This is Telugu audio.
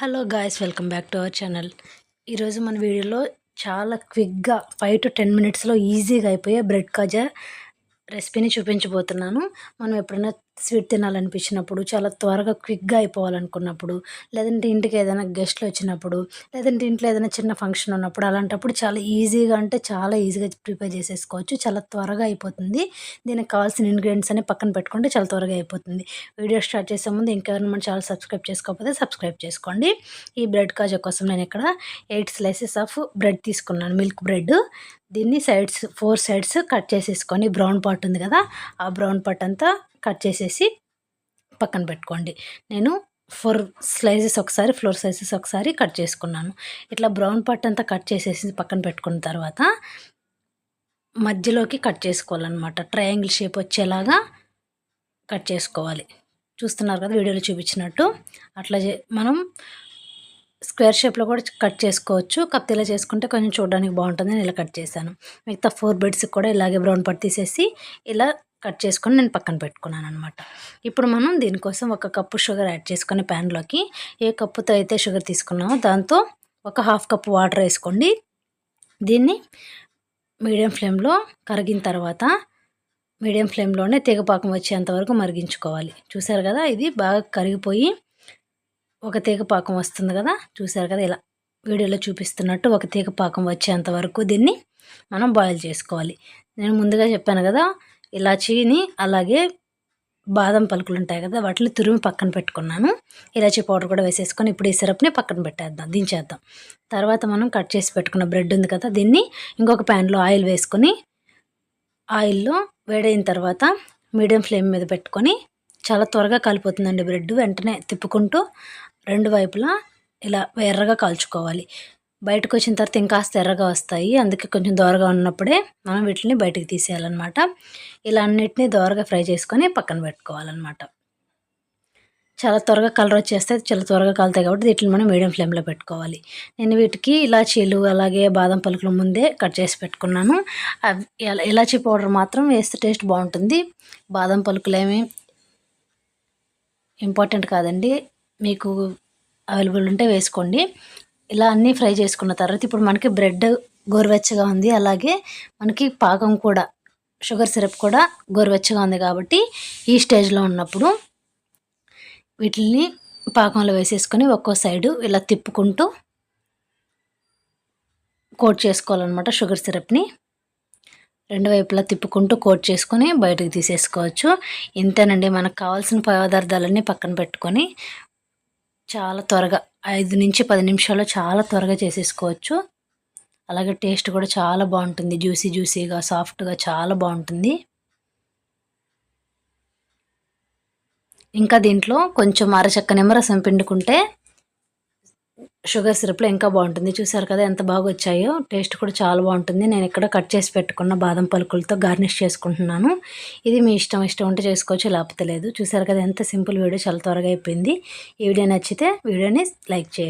Hello guys welcome back to our channel. ఈరోజు మన వీడియోలో చాలా క్విక్గా ఫైవ్ టు టెన్ మినిట్స్లో ఈజీగా అయిపోయే బ్రెడ్ కాజా రెసిపీని చూపించబోతున్నాను. మనం ఎప్పుడైనా స్వీట్ తినాలనిపించినప్పుడు చాలా త్వరగా క్విక్గా అయిపోవాలనుకున్నప్పుడు లేదంటే ఇంటికి ఏదైనా గెస్ట్లు వచ్చినప్పుడు లేదంటే ఇంట్లో ఏదైనా చిన్న ఫంక్షన్ ఉన్నప్పుడు అలాంటప్పుడు చాలా ఈజీగా అంటే చాలా ఈజీగా ప్రిపేర్ చేసేసుకోవచ్చు. చాలా త్వరగా అయిపోతుంది. దీనికి కావాల్సిన ఇంగ్రీడియంట్స్ అనే పక్కన పెట్టుకుంటే చాలా త్వరగా అయిపోతుంది. వీడియో స్టార్ట్ చేసే ముందు ఇంకెవరైనా మన ఛానల్ సబ్స్క్రైబ్ చేసుకోకపోతే సబ్స్క్రైబ్ చేసుకోండి. ఈ బ్రెడ్ కాజా కోసం నేను ఇక్కడ ఎయిట్ స్లైసెస్ ఆఫ్ బ్రెడ్ తీసుకున్నాను. Milk bread. దీన్ని సైడ్స్ ఫోర్ సైడ్స్ కట్ చేసేసుకొని బ్రౌన్ పార్ట్ ఉంది కదా ఆ బ్రౌన్ పార్ట్ అంతా కట్ చేసేసి పక్కన పెట్టుకోండి. నేను ఫోర్ స్లైసెస్ ఒకసారి ఫ్లోర్ స్లైసెస్ ఒకసారి కట్ చేసుకున్నాను. ఇట్లా బ్రౌన్ పార్ట్ అంతా కట్ చేసేసి పక్కన పెట్టుకున్న తర్వాత మధ్యలోకి కట్ చేసుకోవాలన్నమాట. ట్రయాంగిల్ షేప్ వచ్చేలాగా కట్ చేసుకోవాలి. చూస్తున్నారు కదా వీడియోలో చూపించినట్టు. అట్లా మనం స్క్వేర్ షేప్లో కూడా కట్ చేసుకోవచ్చు. కత్తిలా చేసుకుంటే కొంచెం చూడడానికి బాగుంటుంది నేను ఇలా కట్ చేశాను. మిగతా ఫోర్ బెడ్స్కి కూడా ఇలాగే బ్రౌన్ పట్టు తీసేసి ఇలా కట్ చేసుకొని నేను పక్కన పెట్టుకున్నాను అనమాట ఇప్పుడు మనం దీనికోసం ఒక కప్పు షుగర్ యాడ్ చేసుకొని ప్యాన్లోకి ఏ కప్పుతో అయితే షుగర్ తీసుకున్నామో దాంతో ఒక హాఫ్ కప్ వాటర్ వేసుకోండి. దీన్ని మీడియం ఫ్లేమ్లో కరిగిన తర్వాత మీడియం ఫ్లేమ్లోనే తీగపాకం వచ్చేంత వరకు మరిగించుకోవాలి. చూసారు కదా ఇది బాగా కరిగిపోయి ఒక తీగ పాకం వస్తుంది కదా చూసారు కదా ఇలా వీడియోలో చూపిస్తున్నట్టు ఒక తీగ పాకం వచ్చేంత వరకు దీన్ని మనం బాయిల్ చేసుకోవాలి. నేను ముందుగా చెప్పాను కదా ఇలాచీని అలాగే బాదం పలుకులు ఉంటాయి కదా వాటిని తురిమి పక్కన పెట్టుకున్నాను. ఇలాచీ పౌడర్ కూడా వేసేసుకొని ఇప్పుడు ఈ సిరప్ని పక్కన పెట్టేద్దాం దించేద్దాం. తర్వాత మనం కట్ చేసి పెట్టుకున్న బ్రెడ్ ఉంది కదా దీన్ని ఇంకొక ప్యాన్లో ఆయిల్ వేసుకొని ఆయిల్లో వేడైన తర్వాత మీడియం ఫ్లేమ్ మీద పెట్టుకొని చాలా త్వరగా కాలిపోతుందండి బ్రెడ్ వెంటనే తిప్పుకుంటూ రెండు వైపులా ఇలా ఎర్రగా కాల్చుకోవాలి. బయటకు వచ్చిన తర్వాత ఇంకాస్త ఎర్రగా వస్తాయి. అందుకే కొంచెం దోరగా ఉన్నప్పుడే మనం వీటిని బయటకు తీసేయాలన్నమాట. ఇలా అన్నిటినీ దోరగా ఫ్రై చేసుకొని పక్కన పెట్టుకోవాలన్నమాట. చాలా త్వరగా కలర్ వచ్చేస్తే చాలా త్వరగా కలుతాయి కాబట్టి వీటిని మనం మీడియం ఫ్లేమ్లో పెట్టుకోవాలి. నేను వీటికి ఇలాచీలు అలాగే బాదం పలుకులు ముందే కట్ చేసి పెట్టుకున్నాను. ఇలాచీ పౌడర్ మాత్రం వేస్తే టేస్ట్ బాగుంటుంది. బాదం పలుకులేమి ఇంపార్టెంట్ కాదండి. మీకు అవైలబుల్ ఉంటే వేసుకోండి. ఇలా అన్నీ ఫ్రై చేసుకున్న తర్వాత ఇప్పుడు మనకి బ్రెడ్ గోరువెచ్చగా ఉంది అలాగే మనకి పాకం కూడా షుగర్ సిరప్ కూడా గోరువెచ్చగా ఉంది కాబట్టి ఈ స్టేజ్లో ఉన్నప్పుడు వీటిని పాకంలో వేసేసుకొని ఒక్కో సైడు ఇలా తిప్పుకుంటూ కోట్ చేసుకోవాలన్నమాట షుగర్ సిరప్ని. రెండు వైపులా తిప్పుకుంటూ కోట్ చేసుకొని బయటకు తీసేసుకోవచ్చు. ఇంతేనండి మనకు కావాల్సిన పదార్థాలన్నీ పక్కన పెట్టుకొని చాలా త్వరగా ఐదు నుంచి పది నిమిషాల్లో చాలా త్వరగా చేసేసుకోవచ్చు. అలాగే టేస్ట్ కూడా చాలా బాగుంటుంది. జ్యూసీ జ్యూసీగా సాఫ్ట్గా చాలా బాగుంటుంది. ఇంకా దీంట్లో కొంచెం అరచక్క నిమ్మరసం పిండుకుంటే షుగర్ సిరప్లో ఇంకా బాగుంటుంది. చూసారు కదా ఎంత బాగా వచ్చాయో. టేస్ట్ కూడా చాలా బాగుంటుంది. నేను ఇక్కడ కట్ చేసి పెట్టుకున్న బాదం పలుకులతో గార్నిష్ చేసుకుంటున్నాను. ఇది మీ ఇష్టం ఇష్టం ఉంటే చేసుకోవచ్చు లేకపోతే లేదు. చూసారు కదా ఎంత సింపుల్ వీడియో చాలా త్వరగా అయిపోయింది. ఈ వీడియో నచ్చితే వీడియోని లైక్ చేయండి.